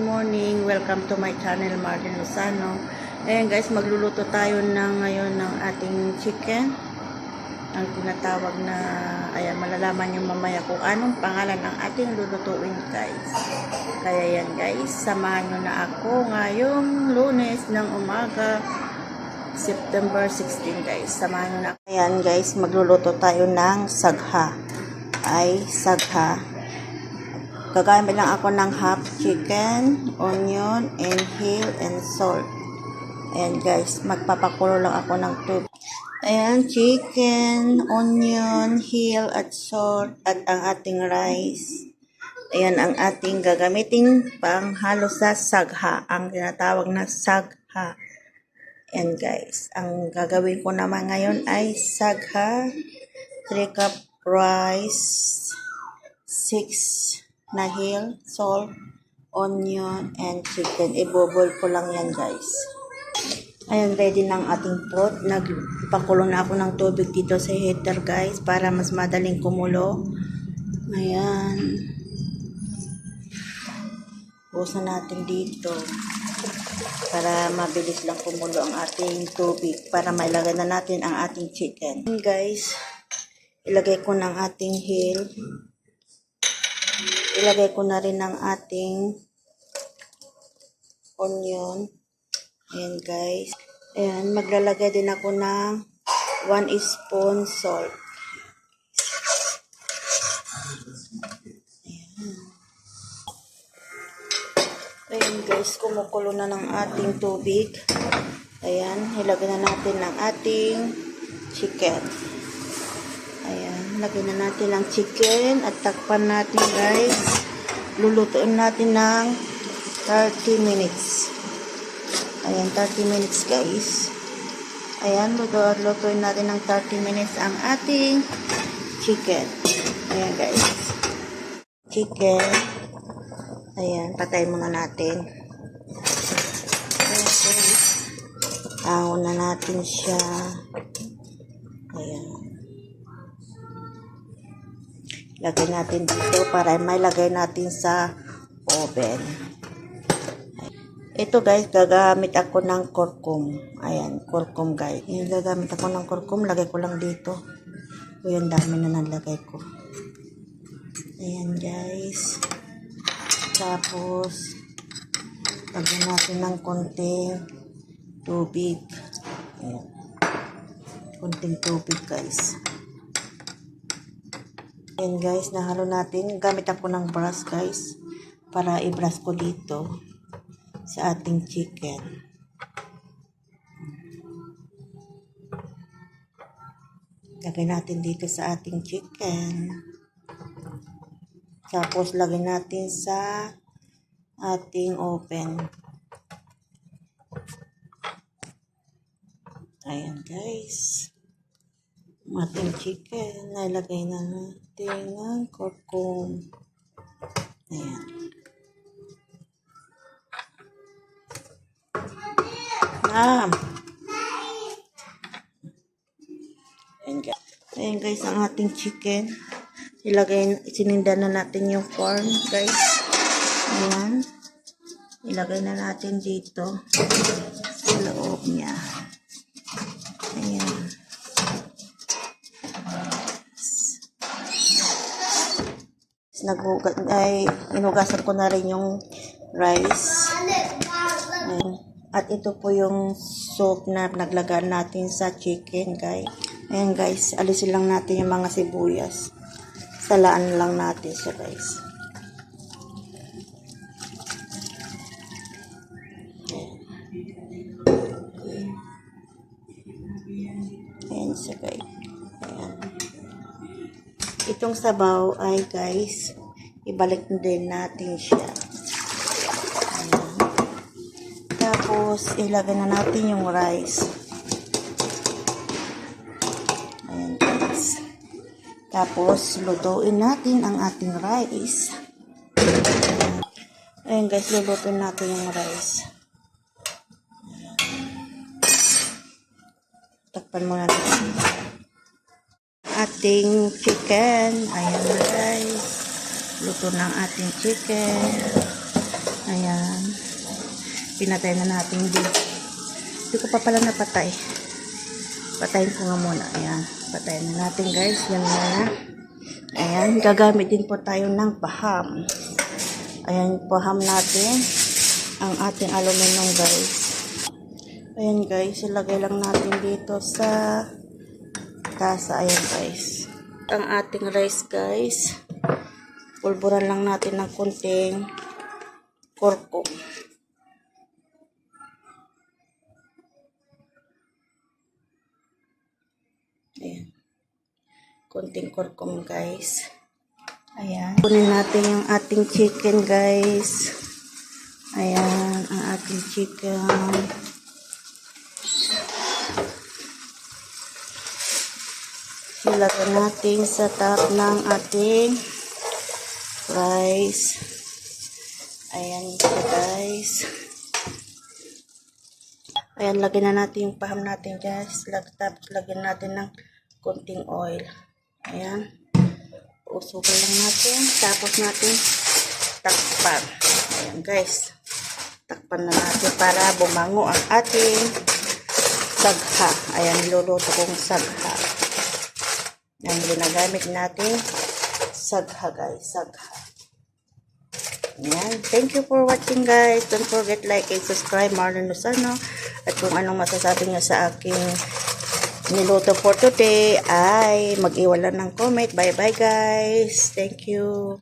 morning. Welcome to my channel, Martin Lozano. Ayan guys, magluluto tayo ng ngayon ng ating chicken. Ang tinatawag na, ayan, malalaman nyo mamaya kung anong pangalan ng ating lulutuin guys. Kaya yan guys, samahan nyo na ako ngayong lunes ng umaga, September 16 guys. Samahan nyo na. Ayan guys, magluluto tayo ng sagha. Ay, sagha. Gagamit lang ako ng half chicken, onion, and hill, and salt. Ayan guys, magpapakulo lang ako ng tubig. Ayan, chicken, onion, hill, at salt, at ang ating rice. Ayan ang ating gagamitin pang halo sa sagha, ang tinatawag na sagha. Ayan guys, ang gagawin ko naman ngayon ay sagha, 3 cup rice, 6 na hill, salt, onion, and chicken. Ibobol ko lang yan guys. Ayan, ready ang ating pot. Nagpakulo na ako ng tubig dito sa heater guys para mas madaling kumulo. Ayan. Busan natin dito para mabilis lang kumulo ang ating tubig para mailagay na natin ang ating chicken. Ayan, guys, ilagay ko ng ating hill. Ilagay ko na rin ng ating onion. Ayan guys. Ayan, maglalagay din ako ng 1 spoon salt. Ayan. Ayan guys, kumukulo na ng ating tubig. Ayan, ilagay na natin ng ating chicken. Lagyan na natin ang chicken at takpan natin guys. Lulutuin natin ng 30 minutes. Ayan, 30 minutes guys. Ayan, luto at lutuin natin ng 30 minutes ang ating chicken. Ayan guys. Chicken. Ayan, patayin muna natin. Ayan guys. Ahon na natin siya. Ayan. Lagay natin dito para may lagay natin sa oven. Ito guys, gagamit ako ng kurkum. Ayan, kurkum guys. Yung gagamit ako ng kurkum, lagay ko lang dito. Uy, ang dami na nalagay ko. Ayan guys. Tapos, lagyan natin ng konting tubig. Ayan. Konting tubig guys. Ayan guys, nahalo natin. Gamit ako ng brush guys. Para i-brush ko dito sa ating chicken. Lagay natin dito sa ating chicken. Tapos lagay natin sa ating oven. Ayan guys. Ating chicken. Nalagay na natin ng kurkum. Ayan. Ma'am. Ayan guys, ang ating chicken. Ilagay, sininda na natin yung corn, guys. Ayan. Ilagay na natin dito sa loob niya. Ayan. Nagugat, ay, inugasan ko na rin yung rice. Ayan. At ito po yung soup na naglagan natin sa chicken, guys. Ayan, guys. Alisin lang natin yung mga sibuyas. Salaan lang natin siya, guys. Ayan siya, guys. Itong sabaw ay, guys, ibalik din natin siya. Ayan. Tapos, ilagay na natin yung rice. Ayan, guys. Tapos, lutuin natin ang ating rice. Ayan, guys, lulutuin natin yung rice. Takpan muna natin. Ating chicken. Ayan, guys. Luto ng ating chicken. Ayan. Pinatay na natin din. Hindi ko pa pala napatay. Patayin ko nga muna. Ayan. Patayin na natin guys. Yan muna. Ayan. Gagamit din po tayo ng paham. Ayan. Paham natin. Ang ating aluminum guys. Ayan guys. Ilagay lang natin dito sa tasa. Ayan guys. Ang ating rice guys. Pulburan lang natin ng kunting kurkum. Ayan. Kunting kurkum guys. Ayan. Kunin natin yung ating chicken guys. Ayan. Ang ating chicken. Ilagay natin sa top ng ating rice. Ayan po guys. Ayan, lagyan na natin yung paham natin guys. Tapos lagyan natin ng konting oil. Ayan. Usukan lang natin. Tapos natin takpan. Ayan guys. Takpan na natin para bumango ang ating sagha. Ayan, niluluto kong sagha. Yan ginagamit natin sagha guys. Sagha. Ayan. Thank you for watching guys. Don't forget like and subscribe Marlon Lozano. At kung anong masasabi niyo sa aking niluto for today ay mag-iwan lang ng comment. Bye bye guys. Thank you.